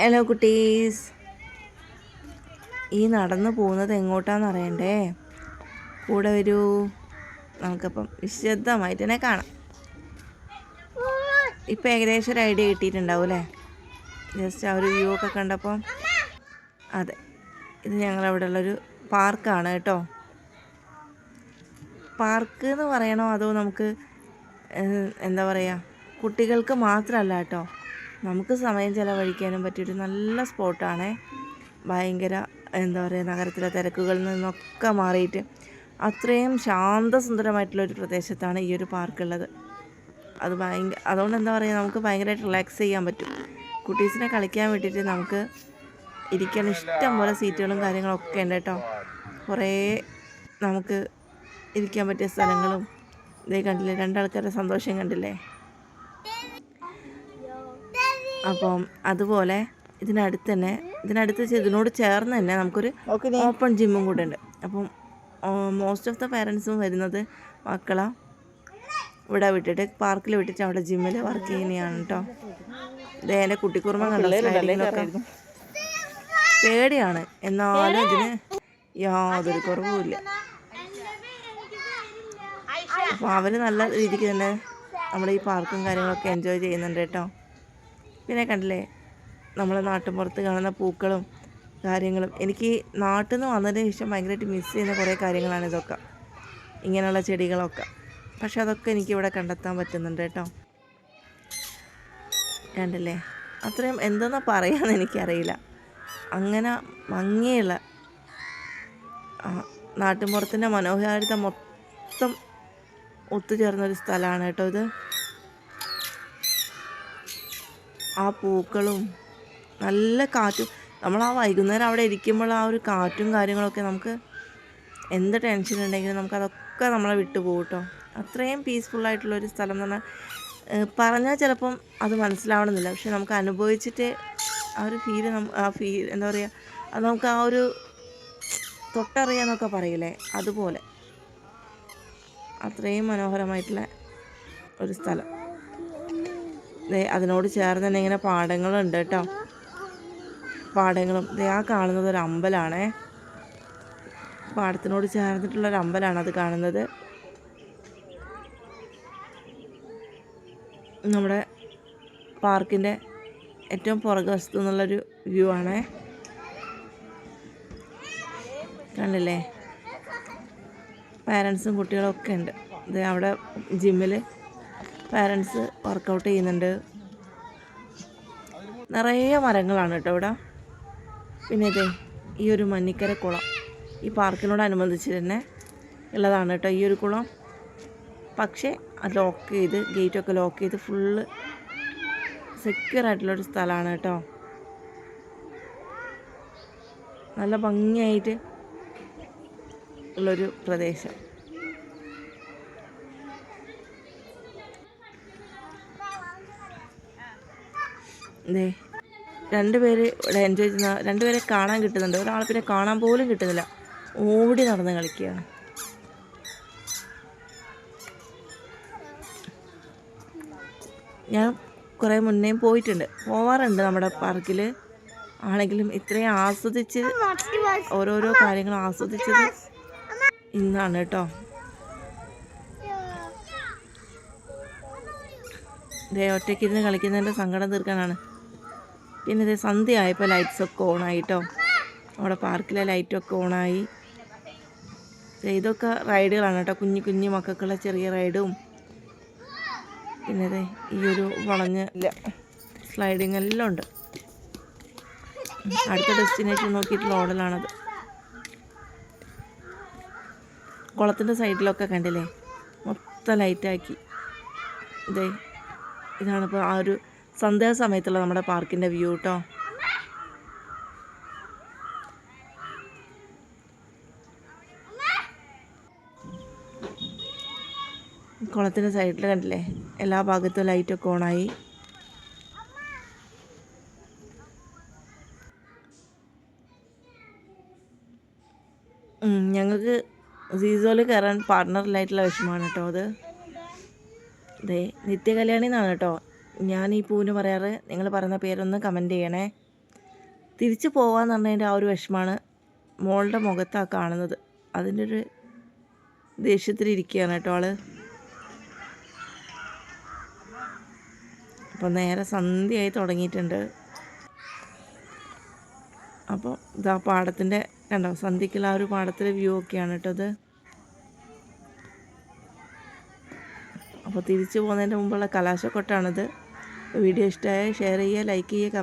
Hello കുട്ടീസ്. ഈ നടന്നു പോകുന്നത് എങ്ങോട്ടാന്ന് അറിയണ്ടേ? കൂടെ വരൂ. നമുക്കപ്പം വിശദമായിട്ട് തന്നെ കാണാം. ഇപ്പം ഏകദേശം ഒരു ഐഡിയ കിട്ടിയിട്ടുണ്ടാവും അല്ലേ? ജസ്റ്റ് ആ ഒരു വ്യൂ ഒക്കെ കണ്ടപ്പോൾ അതെ ഇത് ഞങ്ങളവിടെ ഉള്ളൊരു പാർക്കാണ് കേട്ടോ. പാർക്ക് എന്ന് പറയണോ അതോ നമുക്ക് എന്താ പറയുക കുട്ടികൾക്ക് മാത്രമല്ല കേട്ടോ? നമുക്ക് സമയം ചിലവഴിക്കാനും പറ്റിയൊരു നല്ല സ്പോട്ടാണ്. ഭയങ്കര എന്താ പറയുക നഗരത്തിലെ തിരക്കുകളിൽ നിന്നൊക്കെ മാറിയിട്ട് അത്രയും ശാന്തസുന്ദരമായിട്ടുള്ളൊരു പ്രദേശത്താണ് ഈ ഒരു പാർക്കുള്ളത്. അത് ഭയങ്കര അതുകൊണ്ട് എന്താ പറയുക നമുക്ക് ഭയങ്കരമായിട്ട് റിലാക്സ് ചെയ്യാൻ പറ്റും. കുട്ടീസിനെ കളിക്കാൻ വേണ്ടിയിട്ട് നമുക്ക് ഇരിക്കാൻ ഇഷ്ടം പോലെ സീറ്റുകളും കാര്യങ്ങളൊക്കെ ഉണ്ട് കേട്ടോ. കുറേ നമുക്ക് ഇരിക്കാൻ പറ്റിയ സ്ഥലങ്ങളും ഇതേ കണ്ടില്ലേ രണ്ടാൾക്കാരുടെ സന്തോഷം കണ്ടില്ലേ? അപ്പം അതുപോലെ ഇതിനടുത്ത് തന്നെ ഇതിനടുത്ത് ഇതിനോട് ചേർന്ന് തന്നെ നമുക്കൊരു ഓപ്പൺ ജിമ്മും കൂടെ ഉണ്ട്. അപ്പം മോസ്റ്റ് ഓഫ് ദ പേരൻസും വരുന്നത് മക്കളെ. ഇവിടെ വിട്ടിട്ട് പാർക്കിൽ വിട്ടിട്ട് അവിടെ ജിമ്മിൽ വർക്ക് ചെയ്യുന്നതാണ് കേട്ടോ ഇത് എന്റെ കുട്ടിക്കുറുമ പേടിയാണ്. എന്നാലും ഇതിന് യാതൊരു കുറവുമില്ല. അപ്പോൾ അവർ നല്ല രീതിക്ക് തന്നെ നമ്മുടെ ഈ പാർക്കും കാര്യങ്ങളൊക്കെ എൻജോയ് ചെയ്യുന്നുണ്ട് കേട്ടോ പിന്നെ കണ്ടില്ലേ? നമ്മളെ നാട്ടുമ്പുറത്ത് കാണുന്ന പൂക്കളും കാര്യങ്ങളും. എനിക്ക് നാട്ടിൽ നിന്ന് വന്നതിന് ശേഷം ഭയങ്കരമായിട്ട് മിസ് ചെയ്യുന്ന കുറേ കാര്യങ്ങളാണ് ഇതൊക്കെ. ഇങ്ങനെയുള്ള ചെടികളൊക്കെ. പക്ഷെ അതൊക്കെ എനിക്കിവിടെ കണ്ടെത്താൻ പറ്റുന്നുണ്ട് കേട്ടോ. കണ്ടില്ലേ? അത്രയും എന്തെന്നാ പറയാന്ന് എനിക്കറിയില്ല. അങ്ങനെ ഭംഗിയുള്ള നാട്ടിൻപുറത്തിന്റെ മനോഹാരിത മൊത്തം ഒത്തുചേർന്നൊരു സ്ഥലമാണ് കേട്ടോ ഇത്. ആ പൂക്കളും നല്ല കാറ്റും. നമ്മൾ ആ വൈകുന്നേരം അവിടെ ഇരിക്കുമ്പോൾ ആ ഒരു കാറ്റും കാര്യങ്ങളൊക്കെ നമുക്ക് എന്ത് ടെൻഷൻ ഉണ്ടെങ്കിലും നമുക്കതൊക്കെ നമ്മളെ വിട്ടു പോകും കേട്ടോ. അത്രയും പീസ്ഫുള്ളായിട്ടുള്ളൊരു സ്ഥലം എന്ന് പറഞ്ഞാൽ പറഞ്ഞാൽ ചിലപ്പം അത് മനസ്സിലാവണമെന്നില്ല. പക്ഷെ നമുക്ക് അനുഭവിച്ചിട്ട് ആ ഒരു ഫീൽ ആ ഫീൽ എന്താ പറയുക അത് നമുക്ക് ആ ഒരു തൊട്ടറിയാന്നൊക്കെ പറയില്ലേ? അതുപോലെ. അത്രയും മനോഹരമായിട്ടുള്ള ഒരു സ്ഥലം. അതിനോട് ചേർന്ന് തന്നെ ഇങ്ങനെ പാടങ്ങളുണ്ട് കേട്ടോ. പാടങ്ങളും. ആ കാണുന്നത് ഒരു അമ്പലമാണേ പാടത്തിനോട് ചേർന്നിട്ടുള്ള ഒരു അമ്പലമാണ് അത് കാണുന്നത്. നമ്മുടെ പാർക്കിന്റെ ഏറ്റവും പുറകുവശത്തു നിന്നുള്ളൊരു വ്യൂ ആണേ. കണ്ടില്ലേ? പാരൻസും കുട്ടികളൊക്കെ ഉണ്ട്. ഇത് അവിടെ ജിമ്മിൽ പാരൻസ് വർക്കൗട്ട് ചെയ്യുന്നുണ്ട്. നിറയെ മരങ്ങളാണ് കേട്ടോ ഇവിടെ. പിന്നെ ഇതേ ഈ ഒരു മഞ്ഞിക്കര കുളം. ഈ പാർക്കിനോടനുബന്ധിച്ച് തന്നെ ഉള്ളതാണ് കേട്ടോ ഈ ഒരു കുളം. പക്ഷേ അത് ലോക്ക് ചെയ്ത് ഗേറ്റൊക്കെ ലോക്ക് ചെയ്ത് ഫുള്ള് സെക്യൂർ ആയിട്ടുള്ളൊരു സ്ഥലമാണ് കേട്ടോ. നല്ല ഭംഗിയായിട്ട് ഉള്ളൊരു പ്രദേശം. ദേ രണ്ടുപേര് ഇവിടെ എൻജോയ് ചെയ്യുന്ന രണ്ടുപേരെ കാണാൻ കിട്ടുന്നുണ്ട്. ഒരാളെ പിന്നെ കാണാൻ പോലും കിട്ടുന്നില്ല. ഓടി നടന്ന് കളിക്കുകയാണ്. ഞാൻ കുറേ മുന്നേ പോയിട്ടുണ്ട്. പോവാറുണ്ട് നമ്മുടെ പാർക്കിൽ ആണെങ്കിലും ഇത്രയും ആസ്വദിച്ച് ഓരോരോ കാര്യങ്ങൾ ആസ്വദിച്ചത് ഇന്നാണ് കേട്ടോ. ദേ ഒറ്റയ്ക്ക് ഇരുന്ന് കളിക്കുന്നതിന്റെ സങ്കടം തീർക്കാനാണ്. പിന്നെ ഇത് സന്ധ്യ ആയപ്പോൾ ലൈറ്റ്സ് ഒക്കെ ഓണായിട്ടോ അവിടെ പാർക്കിലെ ലൈറ്റൊക്കെ ഓണായി ഇതൊക്കെ റൈഡുകളാണ് കേട്ടോ. കുഞ്ഞു കുഞ്ഞു മക്കൾക്കുള്ള ചെറിയ റൈഡും പിന്നെ അതെ ഈ ഒരു വളഞ്ഞ സ്ലൈഡിങ് എല്ലാം ഉണ്ട്. അടുത്ത ഡെസ്റ്റിനേഷൻ നോക്കിയിട്ടുള്ള ഓടലാണത്. കുളത്തിന്റെ സൈഡിലൊക്കെ കണ്ടില്ലേ? മൊത്തം ലൈറ്റാക്കി ഇതേ ഇതാണിപ്പോൾ ആ ഒരു സന്ധ്യാസമയത്തുള്ള നമ്മുടെ പാർക്കിന്റെ വ്യൂ കേട്ടോ കുളത്തിന്റെ സൈഡിൽ കണ്ടില്ലേ? എല്ലാ ഭാഗത്തും ലൈറ്റൊക്കെ ഓണായി ഞങ്ങൾക്ക് സീസോയിൽ കയറാൻ പാർട്ട്ണറിലായിട്ടുള്ള വിഷമമാണ് കേട്ടോ അത്. അതെ നിത്യകല്യാണി എന്നാണ് കേട്ടോ ഞാൻ ഈ പൂവിന് പറയാറ് നിങ്ങൾ പറയുന്ന പേരൊന്ന് കമന്റ് ചെയ്യണേ. തിരിച്ചു പോകാന്ന് പറഞ്ഞതിന്റെ ആ ഒരു വിഷമാണ് മോളുടെ മുഖത്താണ് കാണുന്നത്. അതിന്റെ ഒരു ദേഷ്യത്തിലിരിക്കുകയാണ് കേട്ടോ ആൾ. അപ്പോൾ നേരെ സന്ധ്യയായി തുടങ്ങിയിട്ടുണ്ട്. അപ്പോൾ ഇതാ പാടത്തിന്റെ കണ്ടോ? സന്ധ്യക്കുള്ള ആ ഒരു പാടത്തിലെ വ്യൂ ഒക്കെയാണ് കേട്ടോ അത് അപ്പോൾ തിരിച്ചു പോകുന്നതിന്റെ മുമ്പുള്ള കലാശക്കൊട്ടാണിത്. वीडियो इष्ट है शेयर लाइक कीजिए